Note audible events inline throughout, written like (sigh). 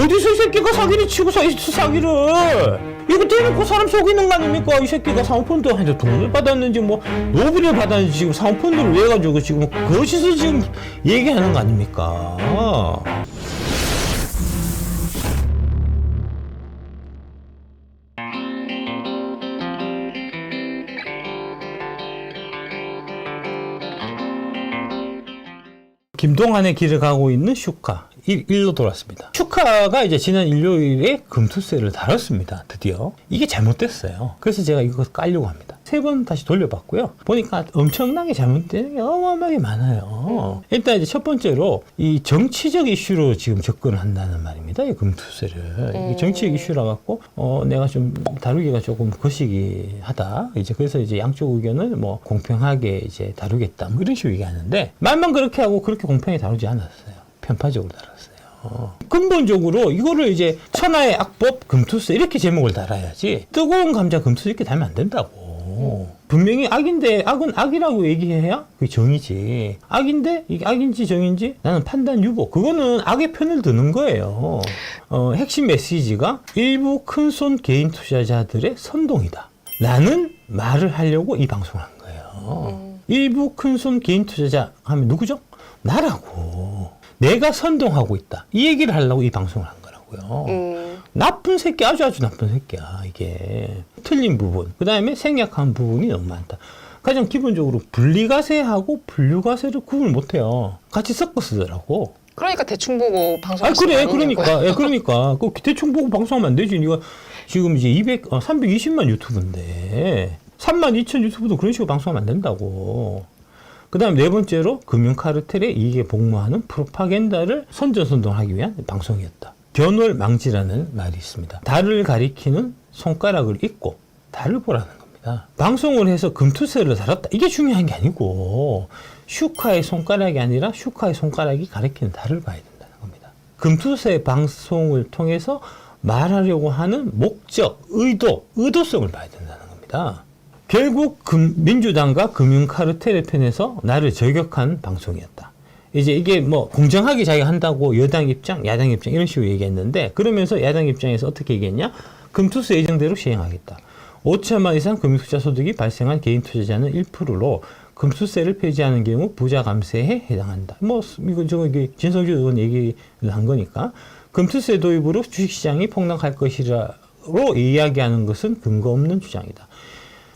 어디서 이 새끼가 사기를 치고 사, 이 사기를? 이거 대놓고 사람 속이는 거 아닙니까? 이 새끼가 사모펀드 한테 돈을 받았는지 뭐 노비를 받았는지 지금 사모펀드를 왜 가지고 지금 거기서 지금 얘기하는 거 아닙니까? 김동한의 길을 가고 있는 슈카 일, 일로 돌았습니다. 슈카가 이제 지난 일요일에 금투세를 다뤘습니다. 드디어 이게 잘못됐어요. 그래서 제가 이거 깔려고 합니다. 세 번 다시 돌려봤고요. 보니까 엄청나게 잘못된 게 어마어마하게 많아요. 일단 이제 첫 번째로 이 정치적 이슈로 지금 접근을 한다는 말입니다. 이 금투세를 이게 정치적 이슈라 갖고 어 내가 좀 다루기가 조금 거시기 하다. 이제 그래서 이제 양쪽 의견을 뭐 공평하게 이제 다루겠다. 뭐 이런 식으로 얘기하는데 말만 그렇게 하고 그렇게 공평히 다루지 않았어요. 편파적으로. 어. 근본적으로 이거를 이제 천하의 악법 금투세 이렇게 제목을 달아야지 뜨거운 감자 금투세 이렇게 달면 안 된다고. 분명히 악인데 악은 악이라고 얘기해야 그게 정이지. 악인데 이게 악인지 정인지 나는 판단 유보. 그거는 악의 편을 드는 거예요. 어, 핵심 메시지가 일부 큰 손 개인 투자자들의 선동이다. 라는 말을 하려고 이 방송을 한 거예요. 일부 큰 손 개인 투자자 하면 누구죠? 나라고. 내가 선동하고 있다. 이 얘기를 하려고 이 방송을 한 거라고요. 음, 나쁜 새끼 아주 아주 나쁜 새끼야 이게. 틀린 부분. 그 다음에 생략한 부분이 너무 많다. 가장 기본적으로 분리과세하고 분류과세를 구분을 못해요. 같이 섞어 쓰더라고. 그러니까 대충 보고 아 방송하시는 그래. 그러니까. 예, 그러니까. 그 대충 보고 방송하면 안 되지. 이거 지금 이제 200 어, 320만 유튜브인데. 3만 2천 유튜브도 그런 식으로 방송하면 안 된다고 그 다음 네 번째로 금융카르텔의 이익에 복무하는 프로파겐다를 선전선동하기 위한 방송이었다. 견월 망지라는 말이 있습니다. 달을 가리키는 손가락을 잇고 달을 보라는 겁니다. 방송을 해서 금투세를 달았다. 이게 중요한 게 아니고 슈카의 손가락이 아니라 슈카의 손가락이 가리키는 달을 봐야 된다는 겁니다. 금투세 방송을 통해서 말하려고 하는 목적, 의도, 의도성을 봐야 된다는 겁니다. 결국 금- 민주당과 금융 카르텔의 편에서 나를 저격한 방송이었다. 이제 이게 뭐 공정하게 자기가 한다고 여당 입장, 야당 입장 이런 식으로 얘기했는데 그러면서 야당 입장에서 어떻게 얘기했냐? 금투세 예정대로 시행하겠다. 5천만 이상 금융투자 소득이 발생한 개인 투자자는 1%로 금수세를 폐지하는 경우 부자 감세에 해당한다. 뭐 이거 저거 이게 진성주 의원 얘기를 한 거니까 금투세 도입으로 주식시장이 폭락할 것이라로 이야기하는 것은 근거 없는 주장이다.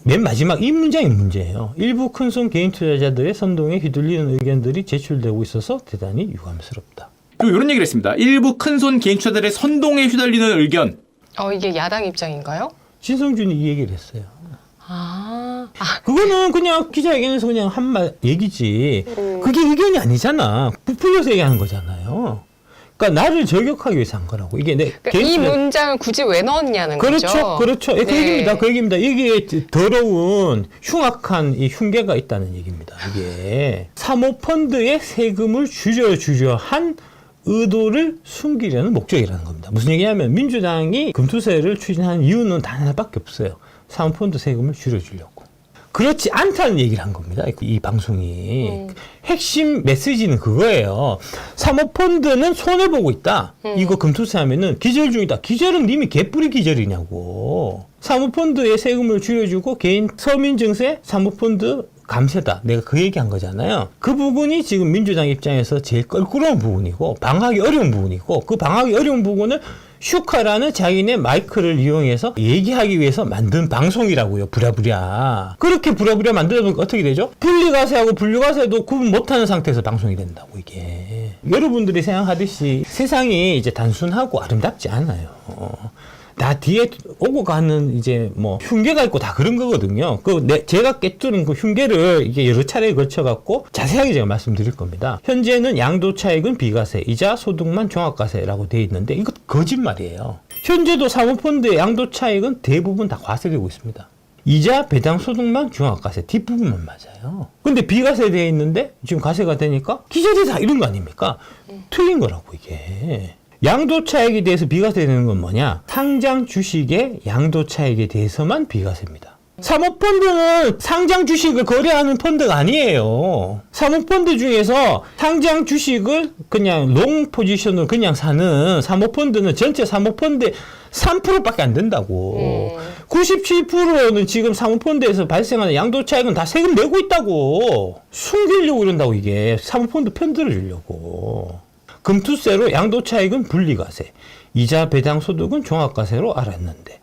맨 마지막 이 문장이 문제예요. 일부 큰손 개인 투자자들의 선동에 휘둘리는 의견들이 제출되고 있어서 대단히 유감스럽다. 그리고 이런 얘기를 했습니다. 일부 큰손 개인 투자들의 선동에 휘둘리는 의견. 어, 이게 야당 입장인가요? 진성준이 이 얘기를 했어요. 아, 아 그거는 그냥 기자회견에서 그냥 한 말 얘기지. 그게 의견이 아니잖아. 부풀려서 얘기하는 거잖아요. 그러니까 나를 저격하기 위해서 한 거라고. 이게 내 그러니까 이 문장을 굳이 왜 넣었냐는 그렇죠, 거죠. 그렇죠. 예, 그 네. 얘기입니다. 그 얘기입니다. 이게 더러운 흉악한 이 흉계가 있다는 얘기입니다. 이게 사모펀드의 세금을 줄여주려 한 의도를 숨기려는 목적이라는 겁니다. 무슨 얘기냐면 민주당이 금투세를 추진하는 이유는 단 하나밖에 없어요. 사모펀드 세금을 줄여주려고. 그렇지 않다는 얘기를 한 겁니다. 이 방송이. 음. 핵심 메시지는 그거예요. 사모펀드는 손해보고 있다. 음. 이거 금투세 하면은 기절 중이다. 기절은 님이 개뿌리 기절이냐고. 사모펀드의 세금을 줄여주고 개인 서민증세 사모펀드 감세다. 내가 그 얘기 한 거잖아요. 그 부분이 지금 민주당 입장에서 제일 껄끄러운 부분이고 방하기 어려운 부분이고 그 방하기 어려운 부분을 슈카라는 자기네 마이크를 이용해서 얘기하기 위해서 만든 방송이라고요. 부랴부랴. 그렇게 부랴부랴 만들다 보니까 어떻게 되죠? 분리과세하고 분류과세도 구분 못하는 상태에서 방송이 된다고 이게. 여러분들이 생각하듯이 세상이 이제 단순하고 아름답지 않아요. 나 뒤에 오고 가는 이제 뭐 흉계가 있고 다 그런 거거든요. 그 내, 제가 깨뜨린 그 흉계를 이게 여러 차례에 걸쳐 갖고 자세하게 제가 말씀드릴 겁니다. 현재는 양도 차익은 비과세, 이자 소득만 종합과세라고 돼 있는데 이거 거짓말이에요. 현재도 사모펀드의 양도 차익은 대부분 다 과세되고 있습니다. 이자 배당 소득만 중앙과세 뒷부분만 맞아요. 근데 비과세 되어 있는데 지금 과세가 되니까 기재대사 이런 거 아닙니까? 틀린 거라고 이게. 양도 차익에 대해서 비과세 되는 건 뭐냐? 상장 주식의 양도 차익에 대해서만 비과세입니다. 사모펀드는 상장 주식을 거래하는 펀드가 아니에요. 사모펀드 중에서 상장 주식을 그냥 롱 포지션으로 그냥 사는 사모펀드는 전체 사모펀드의 3%밖에 안 된다고. 음. 97%는 지금 사모펀드에서 발생하는 양도 차익은 다 세금 내고 있다고. 숨기려고 그런다고 이게 사모펀드 편들어 주려고. 금투세로 양도 차익은 분리과세, 이자 배당 소득은 종합과세로 알았는데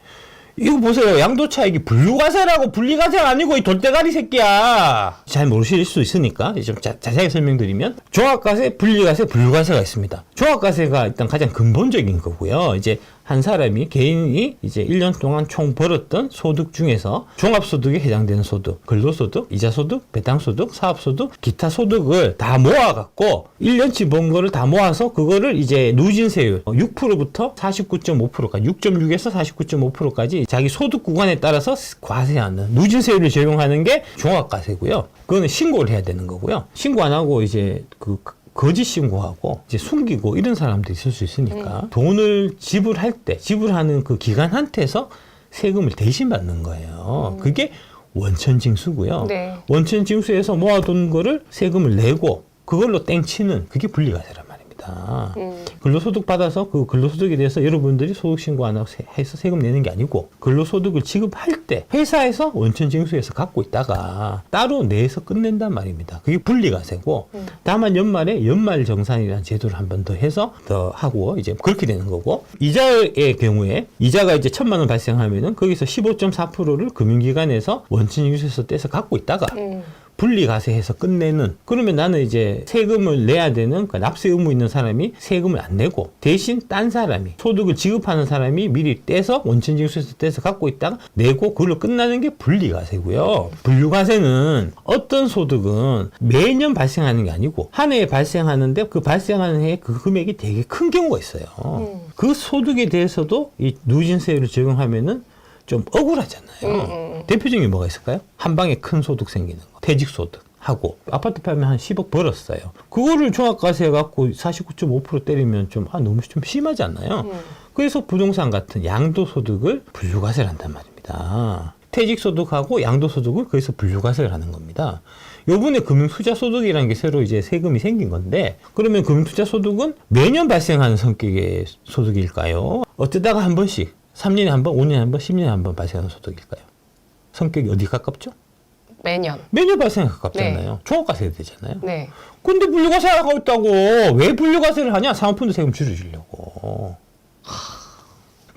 이거 보세요. 양도 차익이 분류과세라고 분리과세가 아니고 이 돌대가리 새끼야. 잘 모르실 수 있으니까 좀 자, 자세하게 설명드리면 종합과세, 분리과세, 분류과세가 있습니다. 종합과세가 일단 가장 근본적인 거고요. 이제 한 사람이 개인이 이제 1년 동안 총 벌었던 소득 중에서 종합소득에 해당되는 소득, 근로소득, 이자소득, 배당소득, 사업소득, 기타 소득을 다 모아갖고 1년치 번 거를 다 모아서 그거를 이제 누진세율 6%부터 49.5%까지 6.6에서 49.5%까지 자기 소득 구간에 따라서 과세하는 누진세율을 적용하는 게 종합과세고요. 그거는 신고를 해야 되는 거고요. 신고 안 하고 이제 그 거짓 신고하고 이제 숨기고 이런 사람도 있을 수 있으니까 돈을 지불할 때 지불하는 그 기관한테서 세금을 대신 받는 거예요. 그게 원천징수고요. 네. 원천징수에서 모아둔 거를 세금을 내고 그걸로 땡치는 그게 분리과세란 말입 니다. 음. 근로소득 받아서 그 근로소득에 대해서 여러분들이 소득신고 안 하고 세- 해서 세금 내는 게 아니고 근로소득을 지급할 때 회사에서 원천징수에서 갖고 있다가 따로 내서 끝낸단 말입니다. 그게 분리과세고 다만 연말에 연말정산이라는 제도를 한 번 더 해서 더 하고 이제 그렇게 되는 거고 이자의 경우에 이자가 이제 천만 원 발생하면은 거기서 15.4%를 금융기관에서 원천징수에서 떼서 갖고 있다가 음. 분리과세해서 끝내는 그러면 나는 이제 세금을 내야 되는 그 납세 의무 있는 사람이 세금을 안 내고 대신 딴 사람이 소득을 지급하는 사람이 미리 떼서 원천징수에서 떼서 갖고 있다가 내고 그걸로 끝나는 게 분리과세고요. 분류과세는 어떤 소득은 매년 발생하는 게 아니고 한 해에 발생하는데 그 발생하는 해에 그 금액이 되게 큰 경우가 있어요. 음. 그 소득에 대해서도 이 누진세율을 적용하면은 좀 억울하잖아요. 음, 음. 대표적인 게 뭐가 있을까요? 한 방에 큰 소득 생기는 거. 퇴직소득. 하고 아파트 팔면 한 10억 벌었어요. 그거를 종합과세 갖고 49.5% 때리면 좀 아 너무 좀 심하지 않나요? 음. 그래서 부동산 같은 양도소득을 분류과세를 한단 말입니다. 퇴직소득하고 양도소득을 거기서 분류과세를 하는 겁니다. 요번에 금융투자소득이라는 게 새로 이제 세금이 생긴 건데 그러면 금융투자소득은 매년 발생하는 성격의 소득일까요? 어쩌다가 한 번씩 3년에 한 번, 5년에 한 번, 10년에 한 번 발생하는 소득일까요? 성격이 어디 가깝죠? 매년. 매년 발생에 가깝잖아요. 종합과세 되잖아요. 네. 근데 분류과세 하고 있다고 왜 분류과세를 하냐? 사모펀드 세금 줄여주려고.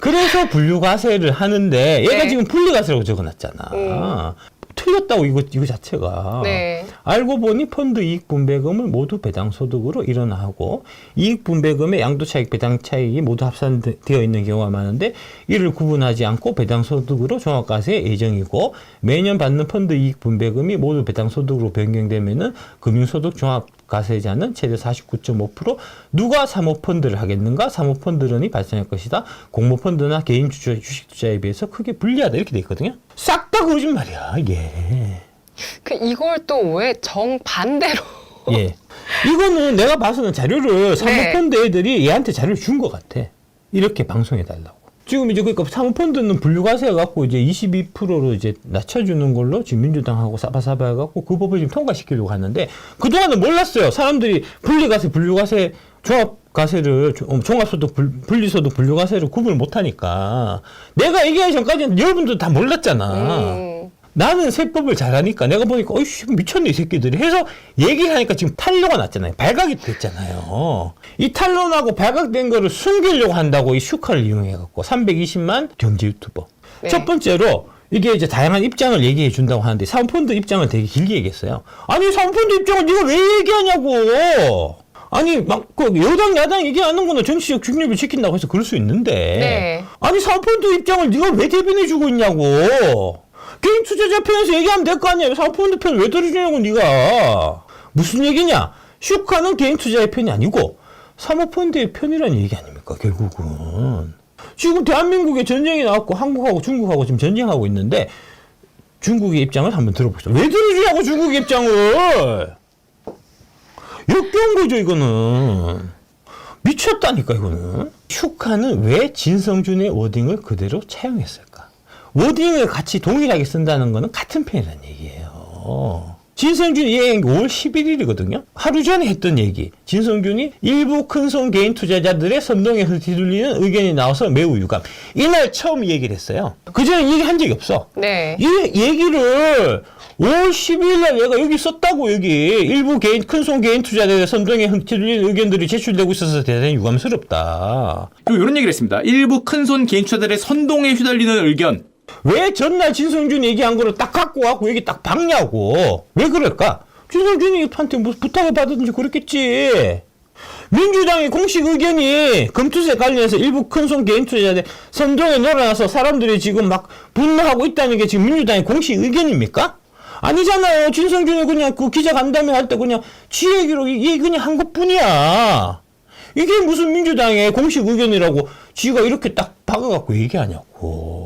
그래서 분류과세를 하는데 얘가 네. 지금 분리과세라고 적어놨잖아. 음. 틀렸다고 이거 이거 자체가. 네. 알고 보니 펀드 이익 분배금을 모두 배당 소득으로 일어나고 이익 분배금의 양도 차익 배당 차익이 모두 합산되어 있는 경우가 많은데 이를 구분하지 않고 배당 소득으로 종합과세 예정이고 매년 받는 펀드 이익 분배금이 모두 배당 소득으로 변경되면은 금융소득 종합 과세자는 최대 49.5% 누가 사모펀드를 하겠는가? 사모펀드론이 발생할 것이다. 공모펀드나 개인 주주 주식 투자에 비해서 크게 불리하다 이렇게 돼 있거든요. 싹 다 거짓말이야. 이게. 그 이걸 또 왜 정반대로 예. 이거는 내가 봐서는 자료를 사모펀드 네. 애들이 얘한테 자료를 준 것 같아. 이렇게 방송해 달라고. 지금 이제 그러니까 사모펀드는 분류과세 갖고 이제 22%로 이제 낮춰주는 걸로 지금 민주당하고 사바사바 해갖고 그 법을 지금 통과시키려고 하는데 그동안은 몰랐어요. 사람들이 분리과세, 분류과세, 종합과세를 조- 어, 종합소득, 불- 분리소득, 분류과세를 구분을 못하니까 내가 얘기하기 전까지는 여러분들 다 몰랐잖아. 음. 나는 세법을 잘하니까 내가 보니까 어이씨 미쳤네 이 새끼들이. 해서 얘기하니까 지금 탄로가 났잖아요. 발각이 됐잖아요. 이 탄로나고 발각된 거를 숨기려고 한다고 이 슈카를 이용해 갖고 320만 경제 유튜버 네. 첫 번째로 이게 이제 다양한 입장을 얘기해 준다고 하는데 사모펀드 입장을 되게 길게 얘기했어요. 아니 사모펀드 입장을 네가 왜 얘기하냐고! 아니 막그 여당 야당 얘기하는 거는 정치적 중립을 지킨다고 해서 그럴 수 있는데. 네. 아니 사모펀드 입장을 네가 왜 대변해 주고 있냐고 개인 투자자 편에서 얘기하면 될 거 아니야. 왜 사모펀드 편 왜 들어주냐고 네가. 무슨 얘기냐? 슈카는 개인 투자의 편이 아니고 사모펀드의 편이라는 얘기 아닙니까 결국은? 지금 대한민국에 전쟁이 나왔고 한국하고 중국하고 지금 전쟁하고 있는데 중국의 입장을 한번 들어보시죠. 왜 들어주냐고 중국의 입장을! 역겨운 거죠 이거는. 미쳤다니까 이거는. 슈카는 왜 진성준의 워딩을 그대로 차용했을까 워딩을 같이 동일하게 쓴다는 거는 같은 편이라는 얘기예요. 진성준이 얘기한 게 5월 11일이거든요. 하루 전에 했던 얘기. 진성준이 일부 큰손 개인 투자자들의 선동에 휘둘리는 의견이 나와서 매우 유감. 이날 처음 이 얘기를 했어요. 그전에 얘기 한 적이 없어. 네. 이 얘기를 5월 12일 날 얘가 여기 썼다고 여기 일부 개인 큰손 개인 투자자들의 선동에 휘둘리는 의견들이 제출되고 있어서 대단히 유감스럽다. 그리고 이런 얘기를 했습니다. 일부 큰손 개인 투자들의 선동에 휘달리는 의견. 왜 전날 진성준 얘기한 거를 딱 갖고 와고 여기 딱 박냐고. 왜 그럴까? 진성준이 한테 무슨 부탁을 받았든지 그랬겠지. 민주당의 공식 의견이 금투세 관련해서 일부 큰손 개인 투자자들 선동에 놀아나서 사람들이 지금 막 분노하고 있다는 게 지금 민주당의 공식 의견입니까? 아니잖아요. 진성준이 그냥 그 기자 간담회 할 때 그냥 지 얘기로 이 그냥 한 것뿐이야. 이게 무슨 민주당의 공식 의견이라고 지가 이렇게 딱 박아갖고 얘기하냐고.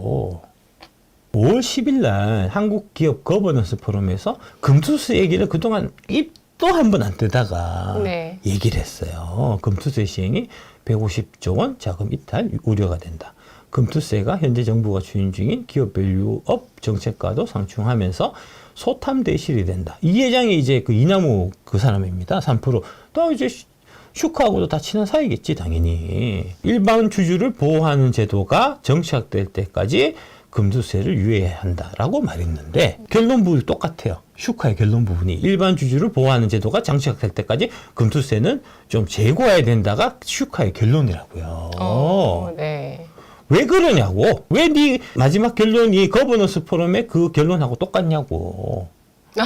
5월 10일 날 한국 기업 거버넌스 포럼에서 금투세 얘기를 그동안 입도 한 번 안 뜨다가 네. 얘기를 했어요. 금투세 시행이 150조 원 자금 이탈 우려가 된다. 금투세가 현재 정부가 추진 중인 기업 밸류업 정책과도 상충하면서 소탐 대실이 된다. 이 회장이 이제 그 이나무 그 사람입니다. 3%. 또 이제 슈- 슈카하고도 다 친한 사이겠지, 당연히. 일반 주주를 보호하는 제도가 정착될 때까지 금투세를 유예해야 한다라고 말했는데 결론 부분이 똑같아요. 슈카의 결론 부분이 일반 주주를 보호하는 제도가 장착될 때까지 금투세는 좀 제고해야 된다가 슈카의 결론이라고요. 어, 네. 왜 그러냐고. 왜 네 마지막 결론이 거버넌스 포럼의 그 결론하고 똑같냐고. (laughs)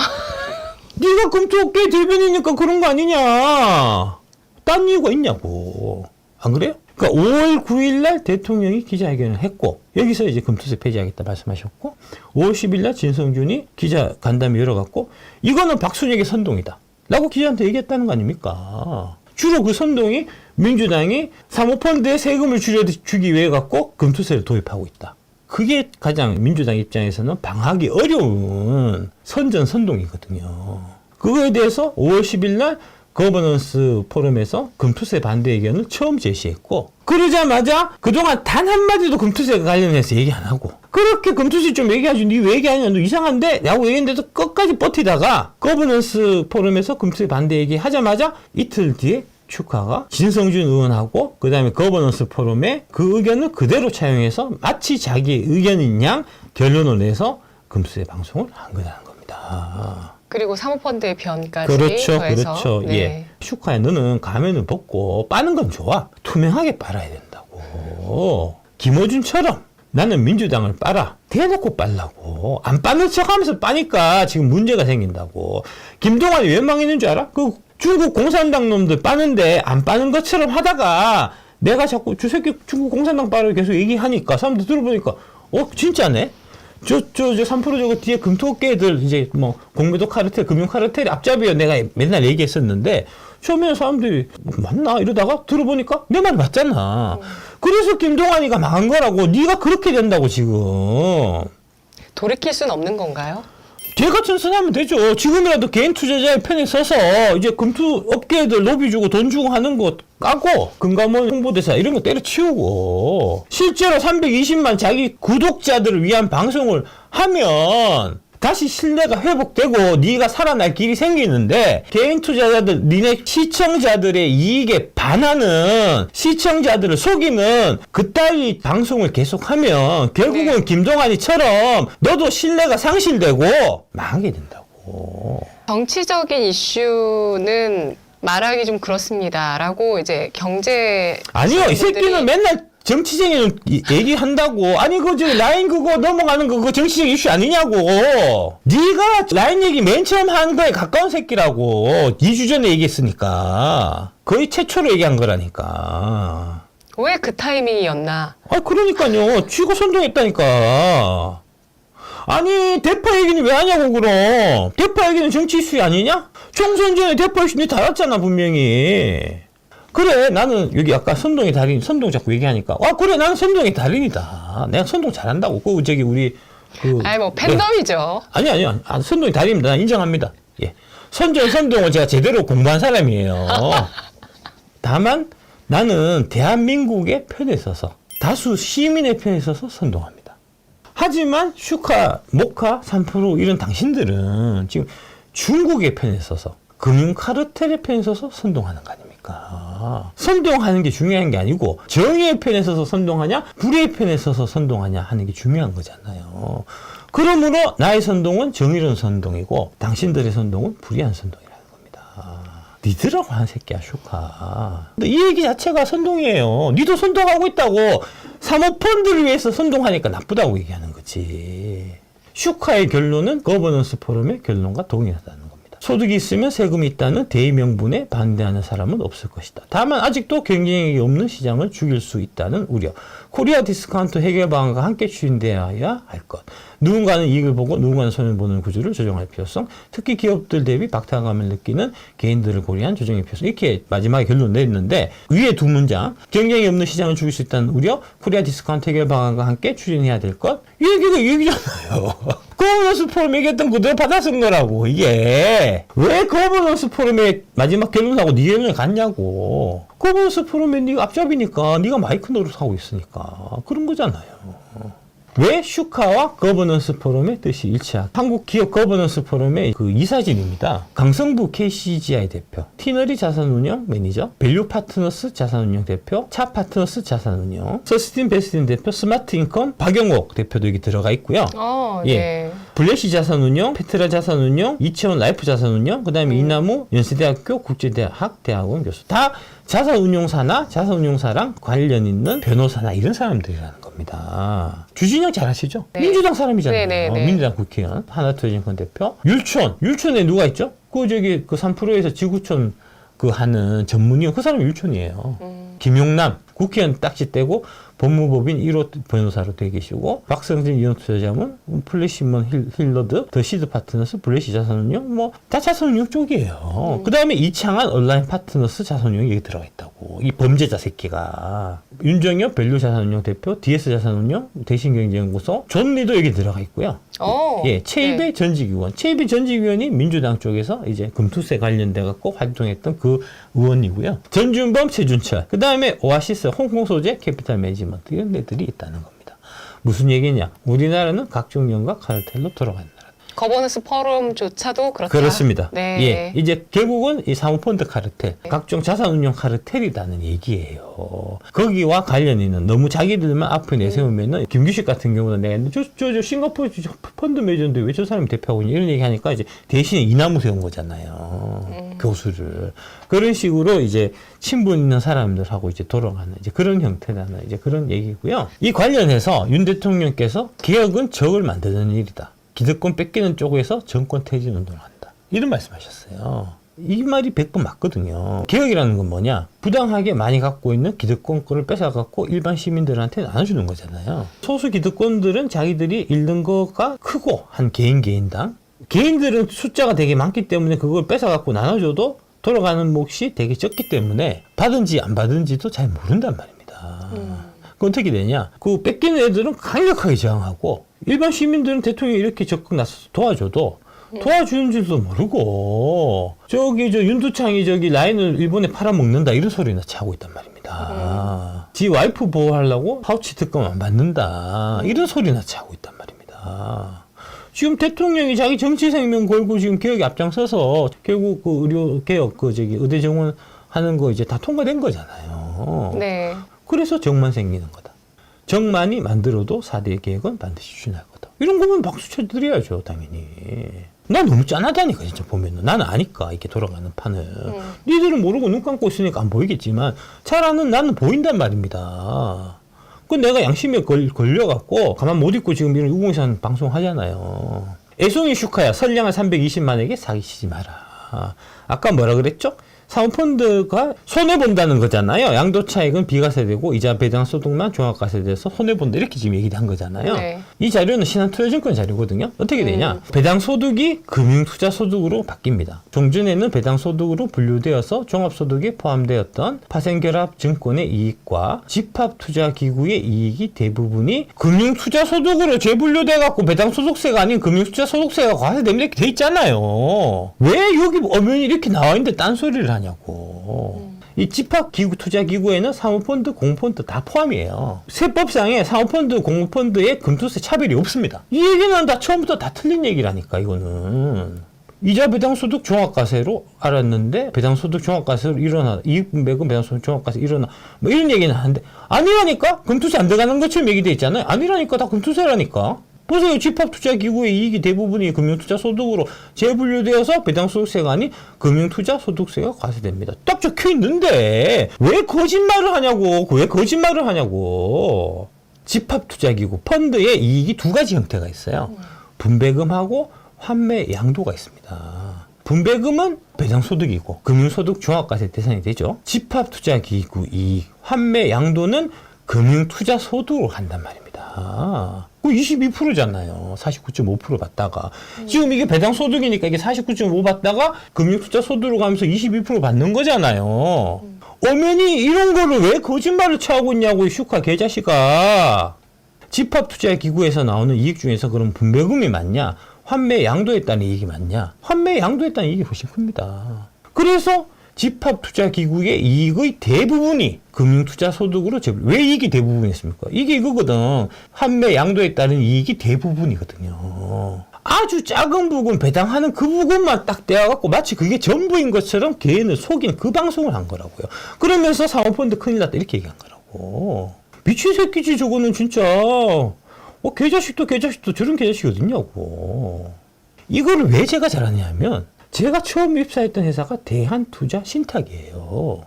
네가 금투업계 대변이니까 그런 거 아니냐. 딴 이유가 있냐고. 안 그래요? 그러니까 5월 9일 날 대통령이 기자회견을 했고 여기서 이제 금투세 폐지하겠다 말씀하셨고 5월 10일 날 진성준이 기자 간담회 열어갖고 이거는 박순혁의 선동이다. 라고 기자한테 얘기했다는 거 아닙니까? 주로 그 선동이 민주당이 사모펀드에 세금을 줄여 주기 위해 갖고 금투세를 도입하고 있다. 그게 가장 민주당 입장에서는 방하기 어려운 선전 선동이거든요. 그거에 대해서 5월 10일 날 거버넌스 포럼에서 금투세 반대 의견을 처음 제시했고 그러자마자 그동안 단 한마디도 금투세 관련해서 얘기 안 하고 그렇게 금투세 좀 얘기하지 니 왜 얘기하냐 너 이상한데? 라고 얘기했는데도 끝까지 버티다가 거버넌스 포럼에서 금투세 반대 얘기하자마자 이틀 뒤에 축하가 진성준 의원하고 그 다음에 거버넌스 포럼에 그 의견을 그대로 차용해서 마치 자기 의견인 양 결론을 내서 금수의 방송을 한 거라는 겁니다. 그리고 사모펀드의 변까지 그렇죠, 더해서 그렇죠. 네. 예. 슈카야, 너는 가면을 벗고 빠는 건 좋아. 투명하게 빨아야 된다고. 김어준처럼 나는 민주당을 빨아. 대놓고 빨라고. 안 빠는 척 하면서 빠니까 지금 문제가 생긴다고. 김동완이 왜 망했는 줄 알아? 그 중국 공산당 놈들 빠는데 안 빠는 것처럼 하다가 내가 자꾸 저 새끼 중국 공산당 빠를 계속 얘기하니까 사람들 들어보니까 어, 진짜네? 저, 저, 저 3% 저거 뒤에 금토업계들 이제 뭐 공매도 카르텔, 금융 카르텔이 앞잡이여 내가 맨날 얘기했었는데 처음에 사람들이 맞나 이러다가 들어보니까 내 말 맞잖아. 그래서 김동완이가 망한 거라고 네가 그렇게 된다고 지금. 돌이킬 수는 없는 건가요? 쟤 같은 선 하면 되죠. 지금이라도 개인 투자자의 편에 서서 이제 금투 업계들 로비 주고 돈 주고 하는 거 까고 금감원 홍보대사 이런 거 때려치우고 실제로 320만 자기 구독자들을 위한 방송을 하면 다시 신뢰가 회복되고 네가 살아날 길이 생기는데 개인 투자자들 니네 시청자들의 이익에 반하는 시청자들을 속이는 그따위 방송을 계속하면 결국은 네. 김동완이처럼 너도 신뢰가 상실되고 망하게 된다고. 정치적인 이슈는 말하기 좀 그렇습니다라고 이제 경제 아니요, 이 새끼는 맨날 이- 얘기한다고. 아니 그저 라인 그거 넘어가는 거 그거 정치적 이슈 아니냐고. 네가 라인 얘기 맨 처음 한 거에 가까운 새끼라고. 2주 전에 얘기했으니까. 거의 최초로 얘기한 거라니까. 왜 그 타이밍이었나? 아, 그러니까요. 쥐고 선동했다니까. 아니, 대파 얘기는 왜 하냐고, 그럼. 대파 얘기는 정치 이슈 아니냐? 총선 전에 대파 이슈 니 달았잖아, 분명히. 그래, 나는 여기 아까 선동의 달인, 선동 자꾸 얘기하니까. 아, 그래, 나는 선동의 달인이다. 내가 선동 잘한다고. 그, 저기, 우리, 그. 아니 뭐 네. 팬덤이죠. 아니, 아니, 아니. 아, 선동의 달인입니다. 난 인정합니다. 예. 선전, 선동을 제가 제대로 공부한 사람이에요. (laughs) 다만, 나는 대한민국의 편에 서서, 다수 시민의 편에 서서 선동합니다. 하지만 슈카, 모카, 3프로 이런 당신들은 지금 중국의 편에 서서 금융 카르텔의 편에 서서 선동하는 거 아닙니까? 선동하는 게 중요한 게 아니고 정의의 편에 서서 선동하냐, 불의의 편에 서서 선동하냐 하는 게 중요한 거잖아요. 그러므로 나의 선동은 정의로운 선동이고 당신들의 선동은 불의한 선동이라는 겁니다. 니들하고 하는 새끼야 슈카. 근데 이 얘기 자체가 선동이에요. 니도 선동하고 있다고 사모펀드를 위해서 선동하니까 나쁘다고 얘기하는 거지. 슈카의 결론은 거버넌스 포럼의 결론과 동일하다는. 소득이 있으면 세금이 있다는 대의명분에 반대하는 사람은 없을 것이다. 다만 아직도 경쟁력이 없는 시장을 죽일 수 있다는 우려. 코리아 디스카운트 해결 방안과 함께 추진되어야 할 것. 누군가는 이익을 보고 누군가는 손해를 보는 구조를 조정할 필요성. 특히 기업들 대비 박탈감을 느끼는 개인들을 고려한 조정의 필요성. 이렇게 마지막에 결론 내렸는데 위에 두 문장. 경쟁이 없는 시장을 죽일 수 있다는 우려. 코리아 디스카운트 해결 방안과 함께 추진해야 될 것. 이 얘기가 이 얘기잖아요. (laughs) 거버넌스 포럼 얘기했던 그대로 받아 쓴 거라고 이게. 왜 거버넌스 포럼의 마지막 결론하고 네 결론을 갔냐고. 거버넌스 포럼에 네가 앞잡이니까 네가 마이크 노릇하고 있으니까 그런 거잖아요 왜 슈카와 거버넌스 포럼의 뜻이 일치한 한국 기업 거버넌스 포럼의 그 이사진입니다. 강성부 KCGI 대표, 티너리 자산운용 매니저, 밸류 파트너스 자산운용 대표, 차 파트너스 자산운용, 서스틴 베스틴 대표, 스마트 인컴 박영옥 대표도 여기 들어가 있고요. 어, 예. 네. 블레시 자산운용, 페트라 자산운용, 이채원 라이프 자산운용, 그 다음에 이나무 연세대학교 국제대학 대학원 교수 다 자산운용사나 자산운용사랑 관련 있는 변호사나 이런 사람들이라는 겁니다. 주진영 잘 아시죠? 네. 민주당 사람이잖아요. 네, 네, 네. 민주당 국회의원 하나투자증권 대표 율촌 율촌에 누가 있죠? 그 저기 그 3%에서 지구촌 그 하는 전문의원 그 사람이 율촌이에요. 음. 김용남 국회의원 딱지 떼고 법무법인 1호 변호사로 돼 계시고 박성진 이용투자자문 플래시먼 힐- 힐러드 더 시드 파트너스 블레시 자산운용 뭐 다 자산운용 쪽이에요. 그 다음에 이창한 온라인 파트너스 자산운용이 여기 들어가 있다고 이 범죄자 새끼가 윤정엽 밸류 자산운용 대표 DS 자산운용 대신경제연구소 존리도 여기 들어가 있고요. 어. 예, 체입의 네. 전직위원. 체입의 전직위원이 민주당 쪽에서 이제 금투세 관련돼 갖고 활동했던 그 의원이고요. 전준범, 최준철. 그 다음에 오아시스, 홍콩 소재, 캐피탈 매니지먼트 이런 데들이 있다는 겁니다. 무슨 얘기냐? 우리나라는 각종 연과 카르텔로 돌아간다. 거버넌스 포럼조차도 그렇다. 그렇습니다. 네. 예, 이제 결국은 이 사모펀드 카르텔, 각종 자산운용 카르텔이라는 얘기예요. 거기와 관련 있는 너무 자기들만 앞에 내세우면은 김규식 같은 경우는 내가 저, 저, 저 싱가포르 저 펀드 매저인데 왜 저 사람이 대표하고 있냐 이런 얘기 하니까 이제 대신에 이나무 세운 거잖아요. 교수를. 그런 식으로 이제 친분 있는 사람들하고 이제 돌아가는 이제 그런 형태라는 이제 그런 얘기고요. 이 관련해서 윤 대통령께서 개혁은 적을 만드는 일이다. 기득권 뺏기는 쪽에서 정권 퇴진 운동을 한다. 이런 말씀하셨어요. 이 말이 100번 맞거든요. 개혁이라는 건 뭐냐? 부당하게 많이 갖고 있는 기득권권을 뺏어갖고 일반 시민들한테 나눠주는 거잖아요. 소수 기득권들은 자기들이 잃는 거가 크고 한 개인 개인당 개인들은 숫자가 되게 많기 때문에 그걸 뺏어갖고 나눠줘도 돌아가는 몫이 되게 적기 때문에 받은지 안 받은지도 잘 모른단 말입니다. 그 어떻게 되냐? 그 뺏기는 애들은 강력하게 저항하고 일반 시민들은 대통령이 이렇게 적극 나서서 도와줘도 도와주는 줄도 모르고 저기 저 윤두창이 저기 라인을 일본에 팔아먹는다 이런 소리나 차고 있단 말입니다. 지 와이프 보호하려고 파우치 특검 안 받는다 이런 소리나 차고 있단 말입니다. 지금 대통령이 자기 정치 생명 걸고 지금 개혁에 앞장서서 결국 그 의료 개혁 그 저기 의대 정원 하는 거 이제 다 통과된 거잖아요. 네. 그래서 정만 생기는 거다. 정만이 만들어도 4대 계획은 반드시 추진할 거다. 이런 거면 박수 쳐드려야죠, 당연히. 난 너무 짠하다니까, 진짜 보면은. 나는 아니까, 이렇게 돌아가는 판을. 음. 니들은 모르고 눈 감고 있으니까 안 보이겠지만, 잘 아는 나는 보인단 말입니다. 그 내가 양심에 걸, 걸려갖고, 가만 못 있고 지금 이런 유공산 방송 하잖아요. 애송이 슈카야, 선량한 320만에게 사기치지 마라. 아까 뭐라 그랬죠? 사모펀드가 손해본다는 거잖아요. 양도 차익은 비과세되고 이자 배당 소득만 종합과세돼서 손해본다 이렇게 지금 얘기를 한 거잖아요. 네. 이 자료는 신한투자증권 자료거든요. 어떻게 되냐? 배당 소득이 금융투자 소득으로 바뀝니다. 종전에는 배당 소득으로 분류되어서 종합소득에 포함되었던 파생결합 증권의 이익과 집합투자기구의 이익이 대부분이 금융투자 소득으로 재분류돼 갖고 배당 소득세가 아닌 금융투자 소득세가 과세됩니다 이렇게 돼 있잖아요. 왜 여기 엄연히 이렇게 나와 있는데 딴소리를 하냐 고. 이 집합기구 투자기구에는 사모펀드, 공모펀드 다 포함이에요. 세법상에 사모펀드, 공모펀드에 금투세 차별이 없습니다. 이 얘기는 다 처음부터 다 틀린 얘기라니까 이거는. 이자 배당 소득 종합과세로 알았는데 배당 소득 종합과세로 일어나 이익 분배금 배당 소득 종합과세 일어나 뭐 이런 얘기는 하는데 아니라니까 금투세 안 들어가는 것처럼 얘기돼 있잖아요. 아니라니까 다 금투세라니까. 보세요. 집합투자기구의 이익이 대부분이 금융투자소득으로 재분류되어서 배당소득세가 아닌 금융투자소득세가 과세됩니다. 딱 적혀 있는데 왜 거짓말을 하냐고. 왜 거짓말을 하냐고. 집합투자기구 펀드의 이익이 두 가지 형태가 있어요. 분배금하고 환매 양도가 있습니다. 분배금은 배당소득이고 금융소득 종합과세 대상이 되죠. 집합투자기구 이익, 환매 양도는 금융 투자 소득으로 간단 말입니다. 그 22%잖아요. 49.5% 받다가. 지금 이게 배당 소득이니까 이게 49.5 받다가 금융 투자 소득으로 가면서 22% 받는 거잖아요. 엄연히 이런 거를 왜 거짓말을 쳐하고 있냐고, 이 슈카 개자식아. 집합 투자 기구에서 나오는 이익 중에서 그럼 분배금이 맞냐? 환매 양도했다는 이익이 맞냐? 환매 양도했다는 이익이 훨씬 큽니다. 그래서 집합투자기구의 이익의 대부분이 금융투자소득으로 재분. 왜 이익이 대부분이었습니까? 이게 이거거든. 환매 양도했다는 이익이 대부분이거든요. 아주 작은 부분 배당하는 그 부분만 딱 떼어갖고 마치 그게 전부인 것처럼 개인을 속인 그 방송을 한 거라고요. 그러면서 사모펀드 큰일 났다 이렇게 얘기한 거라고. 미친 새끼지 저거는 진짜. 어, 개자식도 개자식도 저런 개자식이 어딨냐고. 이거를 왜 제가 잘하냐면 제가 처음 입사했던 회사가 대한투자 신탁이에요.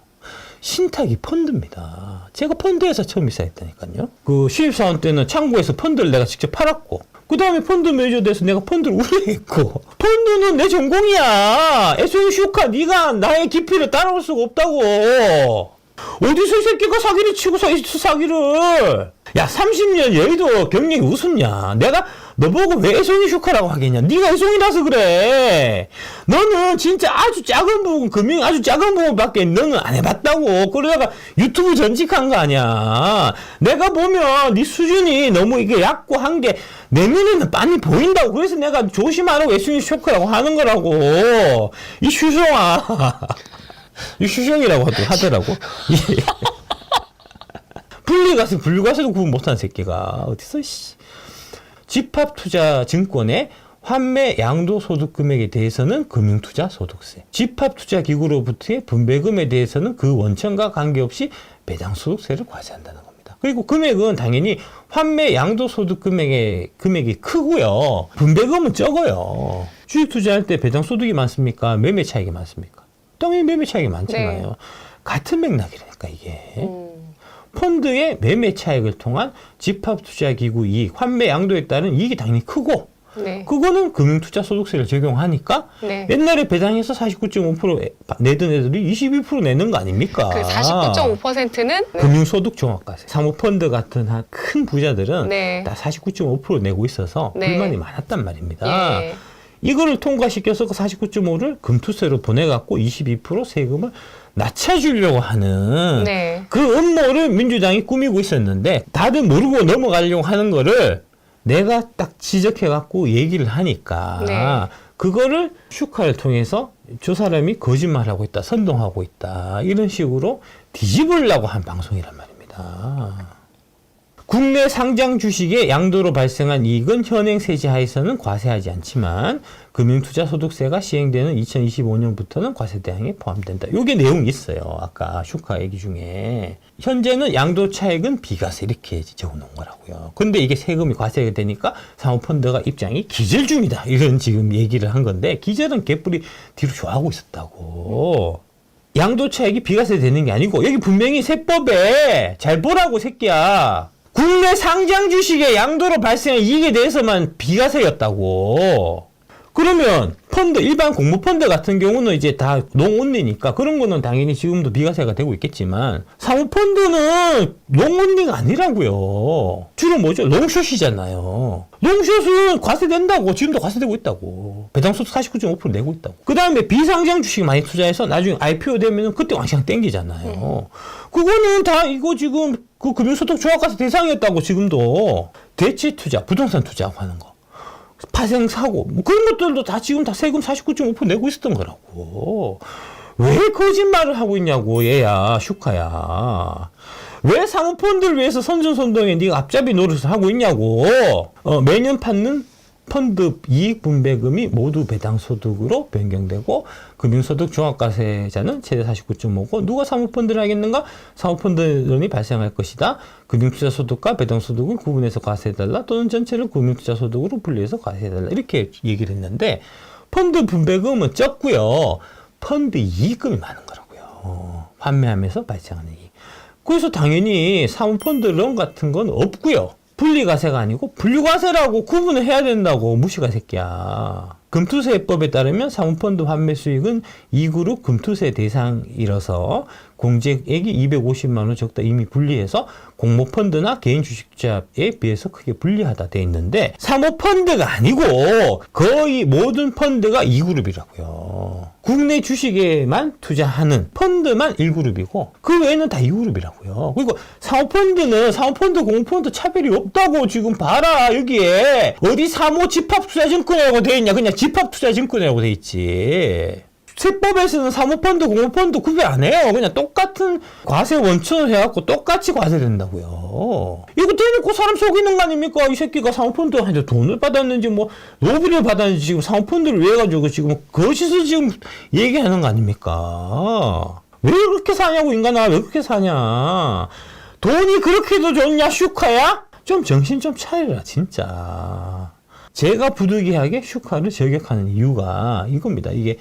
신탁이 펀드입니다. 제가 펀드에서 처음 입사했다니까요. 그 신입사원 때는 창구에서 펀드를 내가 직접 팔았고, 그 다음에 펀드 매니저 돼서 내가 펀드를 운영했고, 펀드는 내 전공이야. 에스온 슈카, 네가 나의 깊이를 따라올 수가 없다고. 어디서 이 새끼가 사기를 치고 사, 사기를. 야, 30년 여의도 경력이 웃었냐. 내가 너보고 왜 애송이 슈카라고 하겠냐. 네가 애송이라서 그래. 너는 진짜 아주 작은 부분, 금융 아주 작은 부분밖에 너는 안 해봤다고. 그러다가 유튜브 전직한 거 아니야. 내가 보면 네 수준이 너무 이게 얕고 한 게내 눈에는 빤히 보인다고. 그래서 내가 조심하라고 애송이 슈카라고 하는 거라고. 이 슈송아. (laughs) 이 슈숑이라고 하더- 하더라고. (laughs) 예. (laughs) 분리가세, 분류가세도 구분 못한 새끼가 어디서 씨. 집합투자증권의 환매 양도 소득 금액에 대해서는 금융투자 소득세, 집합투자 기구로부터의 분배금에 대해서는 그 원천과 관계없이 배당 소득세를 과세한다는 겁니다. 그리고 금액은 당연히 환매 양도 소득 금액의 금액이 크고요. 분배금은 적어요. 주식 투자할 때 배당 소득이 많습니까? 매매 차익이 많습니까? 당연히 매매 차익이 많잖아요. 네. 같은 맥락이라니까 이게. 음. 펀드의 매매 차익을 통한 집합투자기구 이익, 환매 양도에 따른 이익이 당연히 크고 네. 그거는 금융투자소득세를 적용하니까 네. 옛날에 배당해서 49.5% 내던 애들이 22% 내는 거 아닙니까? 그 49.5%는 금융소득 종합과세, 사모펀드 같은 한큰 부자들은 네. 다49.5% 내고 있어서 네. 불만이 많았단 말입니다. 예. 이거를 통과시켜서 그 49.5를 금투세로 보내갖고 22% 세금을 낮춰주려고 하는 네. 그 음모를 민주당이 꾸미고 있었는데 다들 모르고 넘어가려고 하는 거를 내가 딱 지적해갖고 얘기를 하니까 네. 그거를 슈카를 통해서 저 사람이 거짓말하고 있다, 선동하고 있다 이런 식으로 뒤집으려고 한 방송이란 말입니다. 국내 상장 주식의 양도로 발생한 이익은 현행 세제 하에서는 과세하지 않지만 금융투자소득세가 시행되는 2025년부터는 과세 대상에 포함된다. 요게 내용이 있어요. 아까 슈카 얘기 중에. 현재는 양도 차익은 비과세 이렇게 적어 놓은 거라고요. 근데 이게 세금이 과세가 되니까 사모펀드가 입장이 기절 중이다. 이런 지금 얘기를 한 건데 기절은 개뿔이 뒤로 좋아하고 있었다고. 양도 차익이 비과세 되는 게 아니고 여기 분명히 세법에 잘 보라고 새끼야. 국내 상장 주식의 양도로 발생한 이익에 대해서만 비과세였다고. 그러면 펀드 일반 공모 펀드 같은 경우는 이제 다 농온리니까 그런 거는 당연히 지금도 비과세가 되고 있겠지만 사모 펀드는 농온리가 아니라고요. 주로 뭐죠? 롱숏이잖아요. 롱숏은 과세된다고 지금도 과세되고 있다고. 배당소득 49.5% 내고 있다고. 그 다음에 비상장 주식 많이 투자해서 나중에 IPO 되면은 그때 왕창 땡기잖아요. 그거는 다 이거 지금 그 금융소득 종합과세 대상이었다고 지금도 대체 투자, 부동산 투자하고 하는 거. 파생 사고 뭐 그런 것들도 다 지금 다 세금 49.5% 내고 있었던 거라고. 왜 거짓말을 하고 있냐고 얘야 슈카야 왜 사모펀드를 위해서 선전선동에 네가 앞잡이 노릇을 하고 있냐고 어, 매년 받는 펀드 이익 분배금이 모두 배당 소득으로 변경되고 금융소득 종합과세자는 최대 49.5고 누가 사모펀드를 하겠는가? 사모펀드론이 발생할 것이다. 금융투자 소득과 배당 소득을 구분해서 과세해달라 또는 전체를 금융투자 소득으로 분리해서 과세해달라 이렇게 얘기를 했는데 펀드 분배금은 적고요. 펀드 이익금이 많은 거라고요. 판매하면서 발생하는 이익. 그래서 당연히 사모펀드론 같은 건 없고요. 분리과세가 아니고 분류과세라고 구분을 해야 된다고 무시가 새끼야. 금투세법에 따르면 사모펀드 환매 수익은 2그룹 금투세 대상이라서 공제액이 250만 원 적다 이미 분리해서 공모펀드나 개인 주식자에 비해서 크게 불리하다 돼 있는데 사모펀드가 아니고 거의 모든 펀드가 2그룹이라고요. 국내 주식에만 투자하는 펀드만 1그룹이고 그 외에는 다 2그룹이라고요. 그리고 사모펀드는 사모펀드 공모펀드 차별이 없다고 지금 봐라 여기에 어디 사모 집합투자증권이라고 돼 있냐 그냥 집합투자증권이라고 돼 있지. 세법에서는 사모펀드, 공모펀드 구별 안 해요. 그냥 똑같은 과세 원천을 해갖고 똑같이 과세된다고요. 이거 대놓고 사람 속이는 거 아닙니까? 이 새끼가 사모펀드한테 돈을 받았는지 뭐 로비를 받았는지 지금 사모펀드를 왜 가지고 지금 거짓을 지금 얘기하는 거 아닙니까? 왜 그렇게 사냐고 인간아 왜 그렇게 사냐? 돈이 그렇게도 좋냐 슈카야? 좀 정신 좀 차리라 진짜. 제가 부득이하게 슈카를 저격하는 이유가 이겁니다. 이게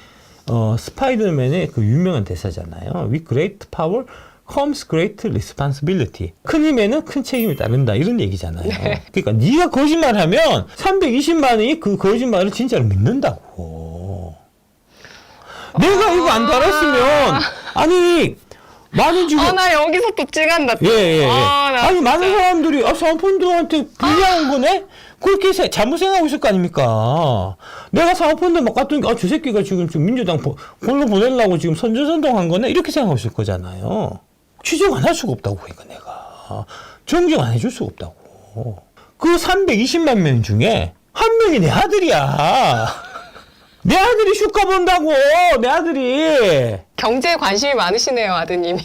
어, 스파이더맨의 그 유명한 대사잖아요. With great power comes great responsibility. 큰 힘에는 큰 책임이 따른다. 이런 얘기잖아요. 그러니까 네가 거짓말하면 320만 원이 그 거짓말을 진짜로 믿는다고. 내가 이거 안 달았으면 아니 많은 지금 아, 나 여기서 또 찡한다. 또. 예, 예, 예. 아, 나 아니, 많은. 사람들이, 아, 사모펀드한테 불리한 거네? 그렇게 세- 잘못 생각하고 있을 거 아닙니까? 내가 사모펀드 막 갔더니, 아, 저 새끼가 지금, 지금 민주당 보- 골로 보내려고 지금 선전선동한 거네? 이렇게 생각하고 있을 거잖아요. 취정 안할 수가 없다고, 그러니까 내가. 정정 안 해줄 수가 없다고. 그 320만 명 중에 한 명이 내 아들이야. 내 아들이 슈카 본다고, 내 아들이. 경제에 관심이 많으시네요, 아드님이.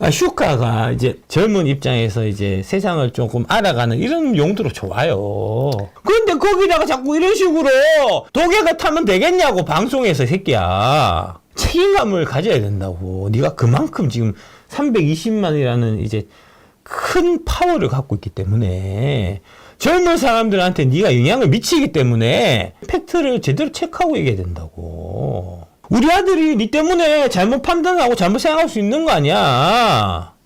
아, 슈카가 이제 젊은 입장에서 이제 세상을 조금 알아가는 이런 용도로 좋아요. 근데 거기다가 자꾸 이런 식으로 독약을 타면 되겠냐고 방송에서 새끼야. 책임감을 가져야 된다고. 네가 그만큼 지금 320만이라는 이제 큰 파워를 갖고 있기 때문에 젊은 사람들한테 네가 영향을 미치기 때문에 팩트를 제대로 체크하고 얘기해야 된다고. 우리 아들이 네 때문에 잘못 판단하고 잘못 생각할 수 있는 거 아니야.